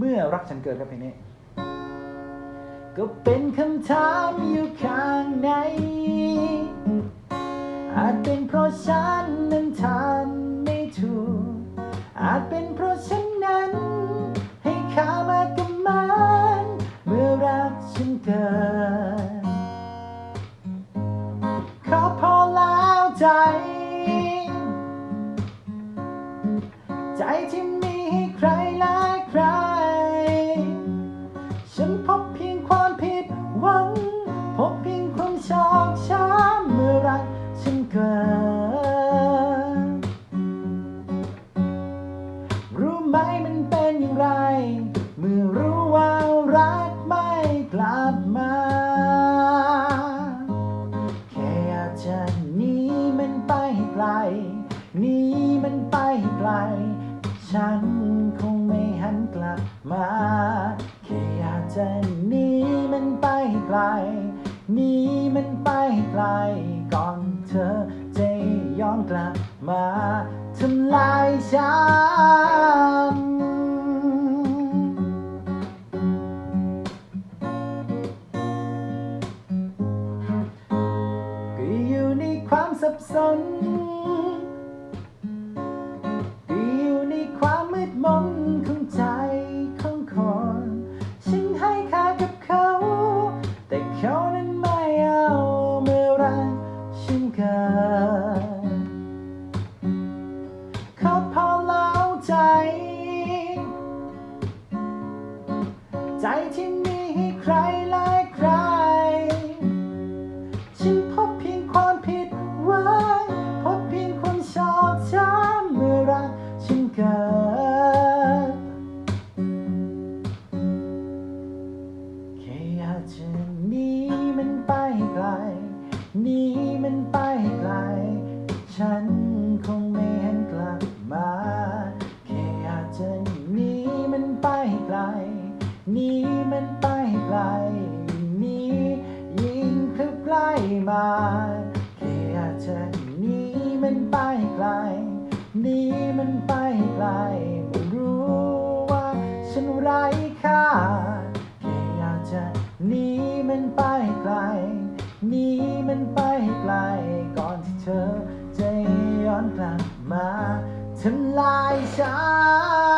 เมื่อรักฉันเกิดครับเพลงนี้ ก็เป็นคำถามอยู่ข้างใน อาจเป็นเพราะฉันนั้นทำไม่ถูก อาจเป็นเพราะฉันนั้น ให้ค่ามากับมันเมื่อรักฉันเกิดขอพอแล้วใจ ใจที่มีให้ใครหลา ไหมมันเป็นอย่างไร เมื่อรู้ว่ารักไม่กลับมา แค่อยากจะหนีมันไปให้ไกลหนีมันไปให้ไกล ฉันคงไม่หันกลับมา แค่อยากจะหนีมันไปให้ไกลหนีมันไปให้ไกล ก่อนเธอจะย้อนกลับมา ทำลายฉัน ก็อยู่ในความสับสน ใจที่มีให้ใครไลย กลนี้ยิ่งเข้าใกล้มาแค่อยากจะหนีมันไปไกลหนีมันไปไกลไม่รู้ว่าฉันไร้ค่าแค่อยากจะหนีมันไปไกลหนีมันไปไกล ก่อนที่เธอจะย้อนกลับมาทำลายฉัน